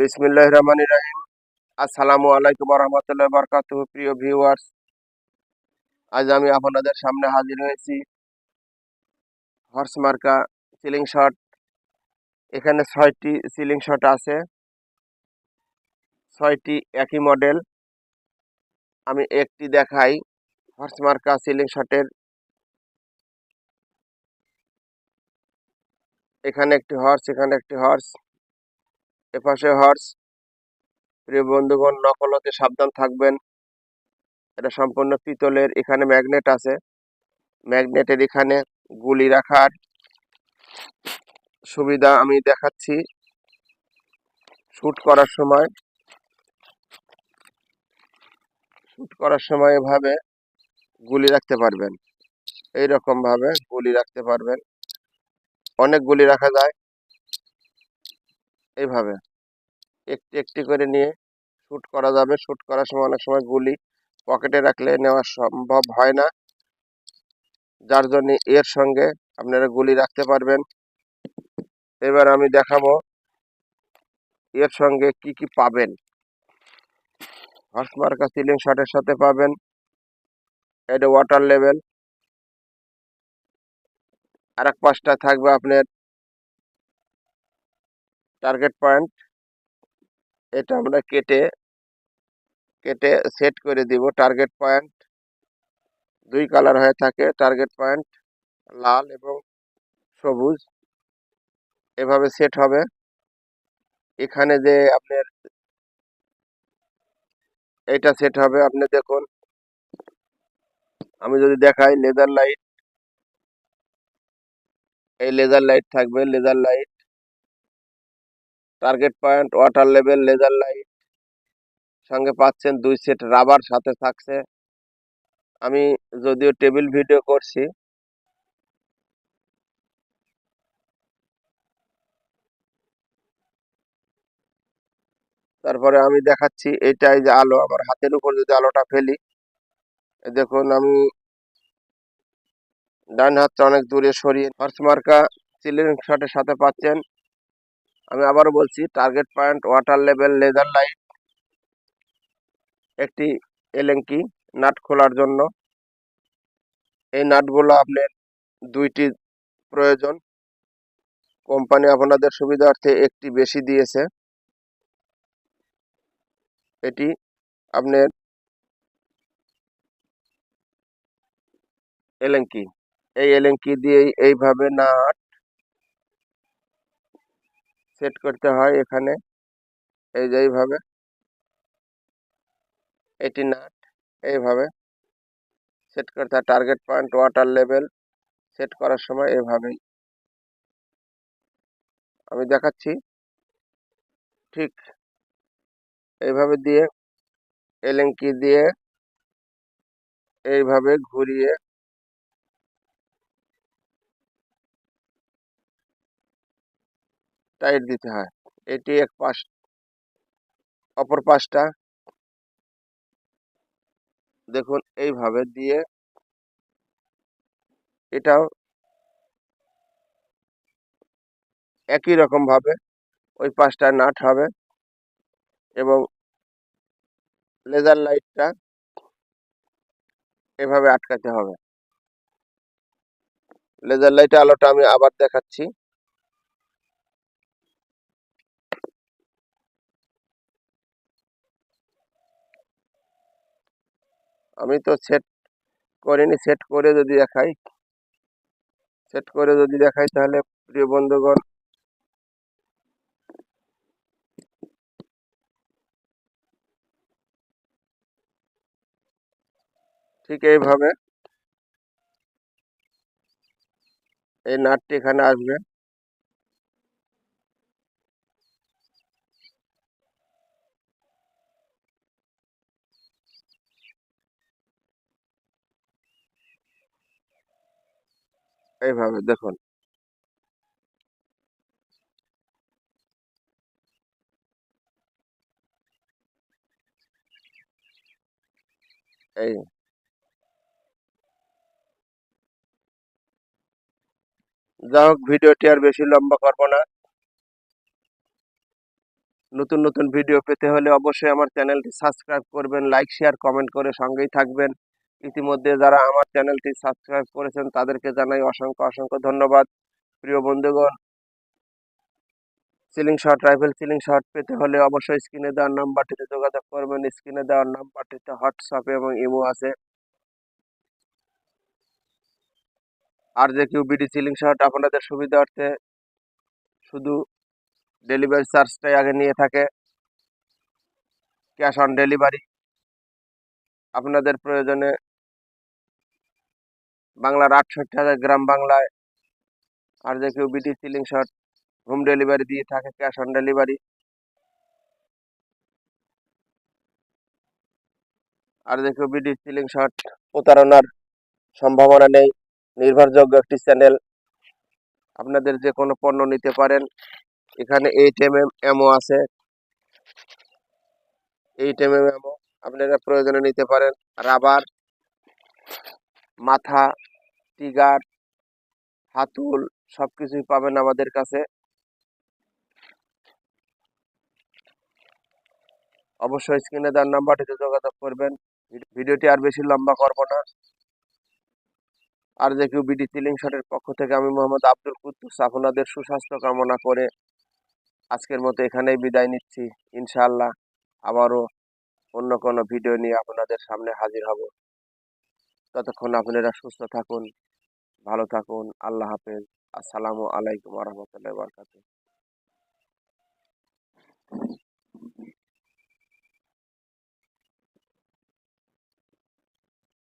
বিসমিল্লাহ রহমান রাহিম। আসসালামু আলাইকুম রহমতুল্লাহ বরকাত প্রিয় ভিউয়ার্স। আজ আমি আপনাদের সামনে হাজির হয়েছি। হর্স মার্কা সিলিং শট। এখানে ছয়টি সিলিং শট আছে। ছয়টি একই মডেল। আমি একটি দেখাই হর্স মার্কা সিলিং শটের। এখানে একটি হর্স, এখানে একটি হর্স। এপাশে হর্স। প্রিয় বন্ধুগণ, নকল হতে সাবধান থাকবেন। এটা সম্পূর্ণ পিতলের, এখানে ম্যাগনেট আছে। ম্যাগনেটের এখানে গুলি রাখার সুবিধা আমি দেখাচ্ছি। শুট করার সময়, শুট করার সময় এভাবে গুলি রাখতে পারবেন। এই রকম ভাবে গুলি রাখতে পারবেন। অনেক গুলি রাখা যায়। এইভাবে। একটি একটি করে নিয়ে শ্যুট করা যাবে। শ্যুট করার সময় অনেক সময় গুলি পকেটে রাখলে নেওয়া সম্ভব হয় না। যার জন্য এর সঙ্গে আপনারা গুলি রাখতে পারবেন। এবার আমি দেখাবো এর সঙ্গে কি কি পাবেন। হর্স মার্কা সিলিং শটের সাথে পাবেন। এটা ওয়াটার লেভেল আর এক পাশটা থাকবে আপনার টার্গেট পয়েন্ট এটা আমরা কেটে কেটে সেট করে দিব। টার্গেট পয়েন্ট দুই কালার হয়ে থাকে। টার্গেট পয়েন্ট লাল এবং সবুজ। এভাবে সেট হবে। এখানে যে আপনার এটা সেট হবে, আপনি দেখুন। আমি যদি দেখাই লেজার লাইট এই লেজার লাইট থাকবে laser light target point water level laser light সঙ্গে পাচ্ছেন দুই সেট রাবার সাথে থাকছে। আমি যদিও টেবিল ভিডিও করছি। তারপরে আমি দেখাচ্ছি এটাই যে আলো, আমার হাতের উপর যদি আলোটা ফেলি দেখুন আমি ডান হাতটা অনেক দূরে সরিয়ে হর্স মার্কা সিলিং শটের সাথে পাচ্ছেন। আমি আবারও বলছি target point water level laser light একটি এলেঙ্কি নাট খোলার জন্য। এই নাটগুলো আপনার দুইটি প্রয়োজন। কোম্পানি আপনাদের সুবিধার্থে একটি বেশি দিয়েছে। এটি আপনার এলেঙ্কি। এই এলেঙ্কি দিয়েই এইভাবে নাট সেট করতে হয় এখানে। এই যে এইভাবে। এটি নাট এইভাবে। সেট করতে হয় target point water level set করার সময় এভাবেই। আমি দেখাচ্ছি। ঠিক এইভাবে দিয়ে, এলেঙ্কি দিয়ে, এইভাবে ঘুরিয়ে টাইট দিতে হয়। এটি এক পাশ, অপর পাশটা দেখুন এইভাবে দিয়ে এটাও একই রকম ভাবে ওই পাশটা নাট হবে এবং লেজার লাইটটা এভাবে আটকাতে হবে। লেজার লাইটে আলোটা আমি আবার দেখাচ্ছি। আমি তো সেট করিনি সেট করে যদি দেখাই সেট করে যদি দেখাই তাহলে প্রিয় বন্ধুগণ, ঠিক এইভাবে এই নাটটি এখানে আসবে। এইভাবে দেখুন। এই। যা হোক, ভিডিওটি আর বেশি লম্বা করব না। নতুন নতুন ভিডিও পেতে হলে অবশ্যই আমার চ্যানেলটি সাবস্ক্রাইব করবেন, লাইক, শেয়ার, কমেন্ট করে সঙ্গেই থাকবেন। ইতিমধ্যে যারা আমার চ্যানেলটি সাবস্ক্রাইব করেছেন, তাদেরকে জানাই অসংখ্য অসংখ্য ধন্যবাদ। প্রিয় বন্ধুগণ ceiling shot rifle ceiling shot পেতে হলে অবশ্যই স্ক্রিনে দেওয়ার নাম্বারটিতে যোগাযোগ করবেন। স্ক্রিনে দেওয়ার নাম্বারটিতে হোয়াটসঅ্যাপ এবং ইমো আছে। আর যে কেউ বিডি সিলিং শট আপনাদের সুবিধার্থে শুধু ডেলিভারি চার্জটাই আগে নিয়ে থাকে। ক্যাশ অন ডেলিভারি আপনাদের প্রয়োজনে বাংলার আটষট্টি হাজার গ্রাম বাংলায় আর যে কেউ বিটি সিলিং শট হোম ডেলিভারি দিয়ে থাকে ক্যাশ অন ডেলিভারি আর যে কেউ বিডি সিলিং শট প্রতারণার সম্ভাবনা নেই, নির্ভরযোগ্য একটি চ্যানেল আপনাদের যে কোনো পণ্য নিতে পারেন, এখানে এইট এম এম এমও আছে। এইট এম এম এমও আপনারা প্রয়োজনে নিতে পারেন। রাবার। মাথা, টিগার, হাতুল সব কিছুই পাবেন আমাদের কাছে। অবশ্যই স্ক্রিনে দেওয়ার নাম্বারটিতে যোগাযোগ করবেন। ভিডিওটি আর বেশি লম্বা করব না। আর যে বিডি সিলিং শটের পক্ষ থেকে আমি মোহাম্মদ আব্দুল কুদ্দুস, আপনাদের সুস্বাস্থ্য কামনা করে আজকের মতো এখানেই বিদায় নিচ্ছি। ইনশাআল্লাহ আবারও অন্য কোনো ভিডিও নিয়ে আপনাদের সামনে হাজির হব। ততক্ষণ আপনারা সুস্থ থাকুন ভালো থাকুন আল্লাহ হাফেজ। আসসালামু আলাইকুম রহমতুল্লাহ বরকাত